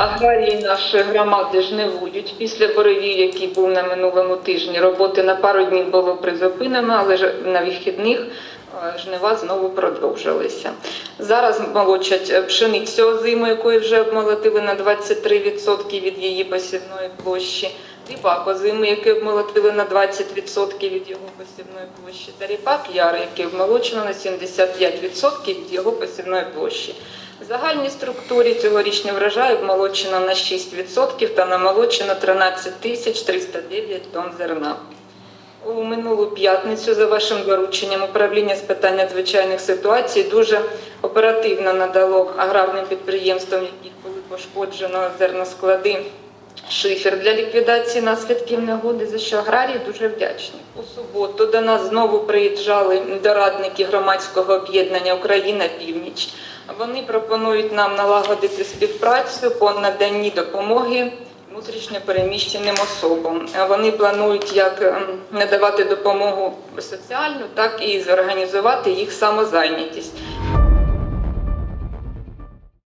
Аграрії нашої громади жнивують після боровів, який був на минулому тижні. Роботи на пару днів було призупинено, але ж на вихідних жнива знову продовжилися. Зараз молочать е, пшеницю озиму, якої вже обмолотили на 23% від її посівної площі. Ріпак озимий, який обмолотили на 20% від його посівної площі, та ріпак ярий, який обмолочено на 75% від його посівної площі. В загальній структурі цьогорічний врожай обмолочено на 6% та намолочено 13 тисяч 309 тонн зерна. У минулу п'ятницю за вашим дорученням управління з питань надзвичайних ситуацій дуже оперативно надало аграрним підприємствам, яких були пошкоджено зерносклади, шифер для ліквідації наслідків негоди, за що аграрії дуже вдячні. У суботу до нас знову приїжджали дорадники громадського об'єднання Україна Північ. Вони пропонують нам налагодити співпрацю по наданні допомоги внутрішньо переміщеним особам. Вони планують як ем, надавати допомогу соціальну, так і зорганізувати їх самозайнятість.